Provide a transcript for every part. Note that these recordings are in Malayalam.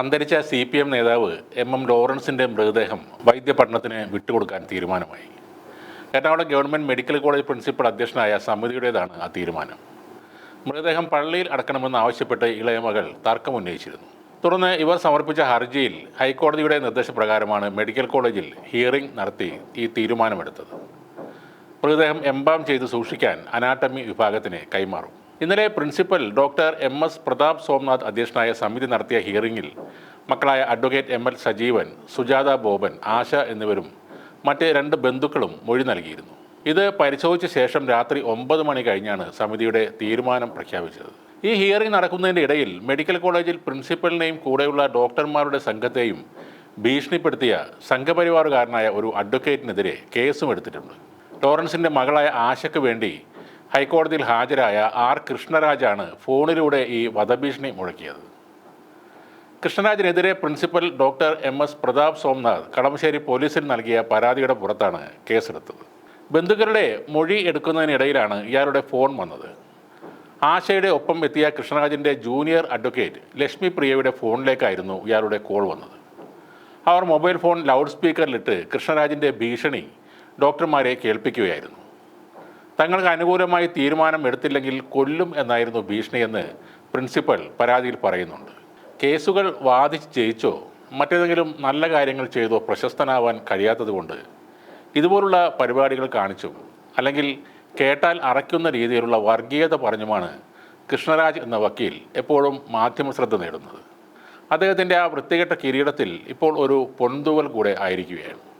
അന്തരിച്ച സി പി എം നേതാവ് എം എം ലോറൻസിന്റെ മൃതദേഹം വൈദ്യപഠനത്തിന് വിട്ടുകൊടുക്കാൻ തീരുമാനമായി. Ernakulam government medical college principal അധ്യക്ഷനായ സമിതിയുടേതാണ് ആ തീരുമാനം. മൃതദേഹം പള്ളിയിൽ അടക്കണമെന്ന് ആവശ്യപ്പെട്ട് ഇളയ മകൾ തർക്കമുന്നയിച്ചിരുന്നു തുടർന്ന് ഇവർ സമർപ്പിച്ച ഹർജിയിൽ ഹൈക്കോടതിയുടെ നിർദ്ദേശപ്രകാരമാണ് മെഡിക്കൽ കോളേജിൽ ഹിയറിംഗ് നടത്തി ഈ തീരുമാനമെടുത്തത്. മൃതദേഹം എംബാം ചെയ്ത് സൂക്ഷിക്കാൻ അനാട്ടമി വിഭാഗത്തിന് കൈമാറും. ഇന്നലെ principal doctor M S Prathap Somnath അധ്യക്ഷനായ സമിതി നടത്തിയ ഹിയറിംഗിൽ മക്കളായ advocate M L Sajeevan Sujatha Boban Asha എന്നിവരും മറ്റ് രണ്ട് ബന്ധുക്കളും മൊഴി നൽകിയിരുന്നു. ഇത് പരിശോധിച്ച ശേഷം രാത്രി ഒമ്പത് മണി കഴിഞ്ഞാണ് സമിതിയുടെ തീരുമാനം പ്രഖ്യാപിച്ചത്. ഈ ഹിയറിംഗ് നടക്കുന്നതിന്റെ ഇടയിൽ മെഡിക്കൽ കോളേജിൽ പ്രിൻസിപ്പലിനെയും കൂടെയുള്ള ഡോക്ടർമാരുടെ സംഘത്തെയും ഭീഷണിപ്പെടുത്തിയ സംഘപരിവാറുകാരനായ ഒരു അഡ്വക്കേറ്റിനെതിരെ കേസും എടുത്തിട്ടുണ്ട്. ലോറൻസിന്റെ മകളായ ആശയ്ക്ക് വേണ്ടി ഹൈക്കോടതിയിൽ ഹാജരായ ആർ കൃഷ്ണരാജാണ് ഫോണിലൂടെ ഈ വധഭീഷണി മുഴക്കിയത്. കൃഷ്ണരാജിനെതിരെ principal doctor M S Pratap Somnath Kadamassery പോലീസിൽ നൽകിയ പരാതിയുടെ പുറത്താണ് കേസെടുത്തത്. ബന്ധുക്കളുടെ മൊഴി എടുക്കുന്നതിനിടയിലാണ് ഇയാളുടെ ഫോൺ വന്നത്. ആശയുടെ ഒപ്പം എത്തിയ കൃഷ്ണരാജിന്റെ ജൂനിയർ അഡ്വക്കേറ്റ് ലക്ഷ്മി പ്രിയയുടെ ഫോണിലേക്കായിരുന്നു ഇയാളുടെ കോൾ വന്നത്. അവർ മൊബൈൽ ഫോൺ ലൗഡ് സ്പീക്കറിലിട്ട് കൃഷ്ണരാജിന്റെ ഭീഷണി ഡോക്ടർമാരെ കേൾപ്പിക്കുകയായിരുന്നു. തങ്ങൾക്ക് അനുകൂലമായി തീരുമാനം എടുത്തില്ലെങ്കിൽ കൊല്ലും എന്നായിരുന്നു ഭീഷണിയെന്ന് പ്രിൻസിപ്പൽ പരാതിയിൽ പറയുന്നുണ്ട്. കേസുകൾ വാദിച്ച് ജയിച്ചോ മറ്റേതെങ്കിലും നല്ല കാര്യങ്ങൾ ചെയ്തോ പ്രശസ്തനാവാൻ കഴിയാത്തതുകൊണ്ട് ഇതുപോലുള്ള പരിപാടികൾ കാണിച്ചു അല്ലെങ്കിൽ കേട്ടാൽ അറയ്ക്കുന്ന രീതിയിലുള്ള വർഗീയത പറഞ്ഞുമാണ് കൃഷ്ണരാജ് എന്ന വക്കീൽ എപ്പോഴും മാധ്യമ ശ്രദ്ധ നേടുന്നത്. അദ്ദേഹത്തിന്റെ ആ വൃത്തികെട്ട കിരീടത്തിൽ ഇപ്പോൾ ഒരു പൊൻതൂവൽ കൂടെ ആയിരിക്കുകയാണ്.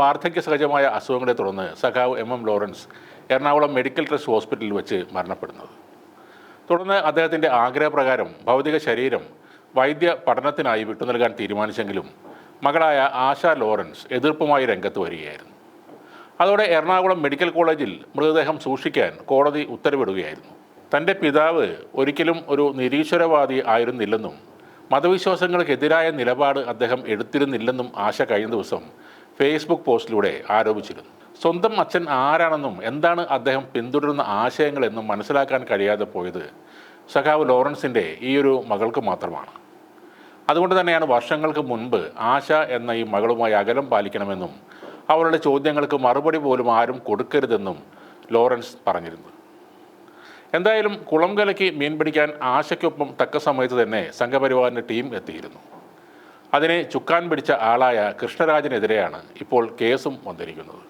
വാർദ്ധക്യ സഹജമായ അസുഖങ്ങളെ തുടർന്ന് സഖാവ് M M Lawrence Ernakulam medical trust ഹോസ്പിറ്റലിൽ വെച്ച് മരണപ്പെടുന്നത്. തുടർന്ന് അദ്ദേഹത്തിന്റെ ആഗ്രഹപ്രകാരം ഭൗതിക ശരീരം വൈദ്യ പഠനത്തിനായി വിട്ടു നൽകാൻ തീരുമാനിച്ചെങ്കിലും മകളായ ആശ ലോറൻസ് എതിർപ്പുമായി രംഗത്ത് വരികയായിരുന്നു. അതോടെ എറണാകുളം മെഡിക്കൽ കോളേജിൽ മൃതദേഹം സൂക്ഷിക്കാൻ കോടതി ഉത്തരവിടുകയായിരുന്നു. തന്റെ പിതാവ് ഒരിക്കലും ഒരു നിരീശ്വരവാദി ആയിരുന്നില്ലെന്നും മതവിശ്വാസങ്ങൾക്കെതിരായ നിലപാട് അദ്ദേഹം എടുത്തിരുന്നില്ലെന്നും ആശ കഴിഞ്ഞ ദിവസം ഫേസ്ബുക്ക് പോസ്റ്റിലൂടെ ആരോപിച്ചിരുന്നു. സ്വന്തം അച്ഛൻ ആരാണെന്നും എന്താണ് അദ്ദേഹം പിന്തുടരുന്ന ആശയങ്ങളെന്നും മനസ്സിലാക്കാൻ കഴിയാതെ പോയത് സഖാവ് ലോറൻസിന്റെ ഈ ഒരു മകൾക്ക് മാത്രമാണ്. അതുകൊണ്ട് തന്നെയാണ് വർഷങ്ങൾക്ക് മുൻപ് ആശ എന്ന ഈ മകളുമായി അകലം പാലിക്കണമെന്നും അവളുടെ ചോദ്യങ്ങൾക്ക് മറുപടി പോലും ആരും കൊടുക്കരുതെന്നും ലോറൻസ് പറഞ്ഞിരുന്നു. എന്തായാലും കുളം കലക്കി മീൻ പിടിക്കാൻ ആശയ്ക്കൊപ്പം തക്ക സമയത്ത് തന്നെ സംഘപരിവാറിന്റെ ടീം എത്തിയിരുന്നു. അതിനെ ചുക്കാൻ പിടിച്ച ആളായ കൃഷ്ണരാജനെതിരെയാണ് ഇപ്പോൾ കേസും വന്നിരിക്കുന്നത്.